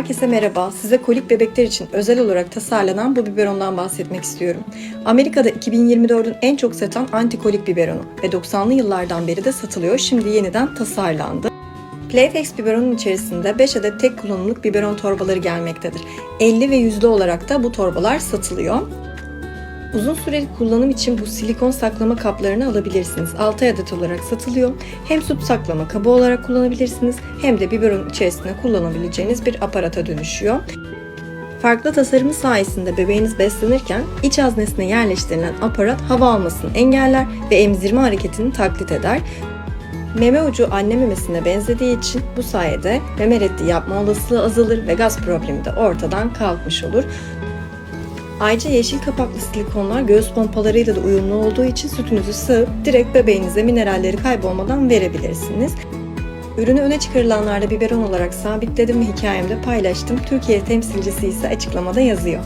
Herkese merhaba. Size kolik bebekler için özel olarak tasarlanan bu biberondan bahsetmek istiyorum. Amerika'da 2024'ün en çok satan antikolik biberonu ve 90'lı yıllardan beri de satılıyor. Şimdi yeniden tasarlandı. Playfex biberonun içerisinde 5 adet tek kullanımlık biberon torbaları gelmektedir. 50 ve yüzlü olarak da bu torbalar satılıyor. Uzun süreli kullanım için bu silikon saklama kaplarını alabilirsiniz. 6 adet olarak satılıyor. Hem su saklama kabı olarak kullanabilirsiniz hem de biberon içerisinde kullanabileceğiniz bir aparata dönüşüyor. Farklı tasarımı sayesinde bebeğiniz beslenirken iç haznesine yerleştirilen aparat hava almasını engeller ve emzirme hareketini taklit eder. Meme ucu anne memesine benzediği için bu sayede meme reddi yapma olasılığı azalır ve gaz problemi de ortadan kalkmış olur. Ayrıca yeşil kapaklı silikonlar göğüs pompalarıyla da uyumlu olduğu için sütünüzü sağıp direkt bebeğinize mineralleri kaybolmadan verebilirsiniz. Ürünü öne çıkarılanlarda biberon olarak sabitledim ve hikayemde paylaştım. Türkiye temsilcisi ise açıklamada yazıyor.